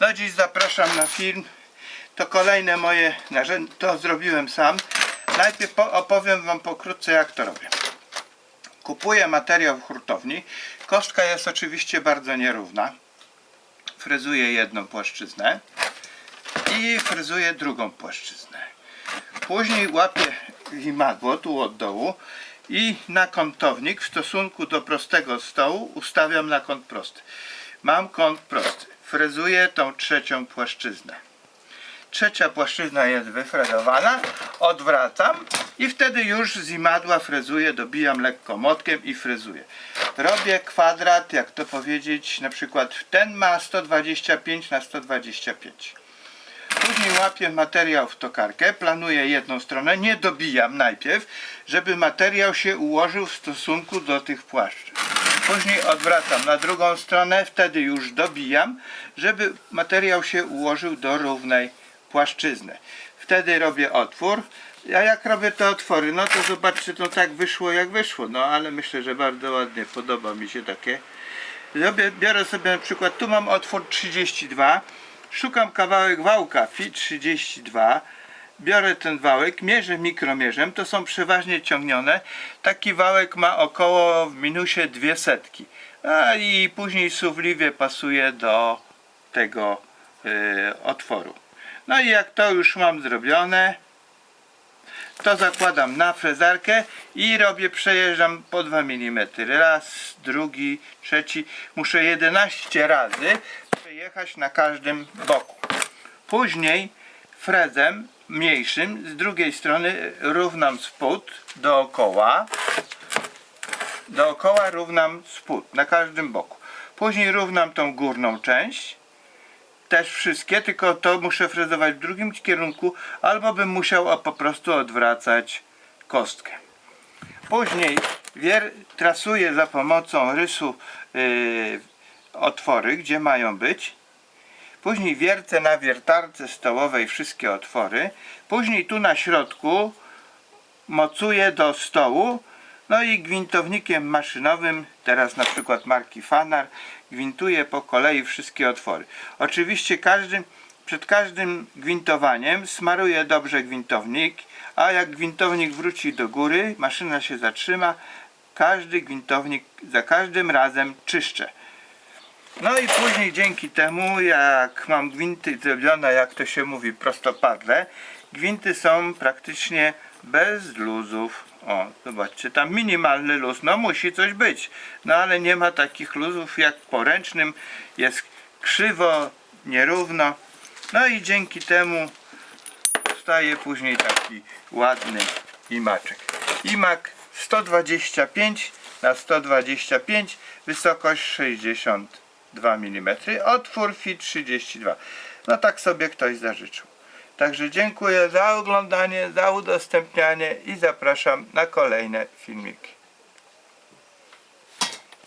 No dziś zapraszam na film. To kolejne moje narzędzie. To zrobiłem sam. Najpierw po- opowiem Wam pokrótce jak to robię. Kupuję materiał w hurtowni. Kostka jest oczywiście bardzo nierówna. Fryzuję jedną płaszczyznę i fryzuję drugą płaszczyznę. Później łapię imadło tu od dołu i na kątownik w stosunku do prostego stołu ustawiam na kąt prosty. Mam kąt prosty. Frezuję tą trzecią płaszczyznę. Trzecia płaszczyzna jest wyfrezowana, odwracam i wtedy już z imadła frezuję, dobijam lekko młotkiem i frezuję. Robię kwadrat, jak to powiedzieć, na przykład ten ma 125 na 125. Później łapię materiał w tokarkę, planuję jedną stronę, nie dobijam najpierw, żeby materiał się ułożył w stosunku do tych płaszczyzn. Później odwracam na drugą stronę, wtedy już dobijam, żeby materiał się ułożył do równej płaszczyzny. Wtedy robię otwór. A jak robię te otwory, no to zobaczcie, to tak wyszło jak wyszło. No ale myślę, że bardzo ładnie podoba mi się takie. Robię, biorę sobie na przykład, tu mam otwór 32, szukam kawałek wałka FI 32, biorę ten wałek, mierzę mikromierzem, to są przeważnie ciągnione. Taki wałek ma około w minusie dwie setki. A i później suwliwie pasuje do tego y, otworu. No i jak to już mam zrobione, to zakładam na frezarkę i robię, przejeżdżam po 2 mm. Raz, drugi, trzeci. Muszę 11 razy przejechać na każdym boku. Później frezem mniejszym z drugiej strony równam spód dookoła. Dookoła równam spód na każdym boku. Później równam tą górną część też wszystkie, tylko to muszę frezować w drugim kierunku, albo bym musiał po prostu odwracać kostkę. Później wier, trasuję za pomocą rysu yy, otwory, gdzie mają być. Później wiercę na wiertarce stołowej wszystkie otwory. Później tu na środku mocuję do stołu. No i gwintownikiem maszynowym, teraz na przykład marki Fanar, gwintuję po kolei wszystkie otwory. Oczywiście każdym, przed każdym gwintowaniem smaruję dobrze gwintownik, a jak gwintownik wróci do góry, maszyna się zatrzyma, każdy gwintownik za każdym razem czyszczę. No i później dzięki temu, jak mam gwinty zrobione, jak to się mówi, prostopadle, gwinty są praktycznie bez luzów. O, zobaczcie, tam minimalny luz, no musi coś być. No ale nie ma takich luzów jak po ręcznym, jest krzywo, nierówno. No i dzięki temu powstaje później taki ładny imaczek. Imak 125 na 125, wysokość 62 mm, otwór fit 32. No tak sobie ktoś zażyczył. Także dziękuję za oglądanie, za udostępnianie i zapraszam na kolejne filmiki.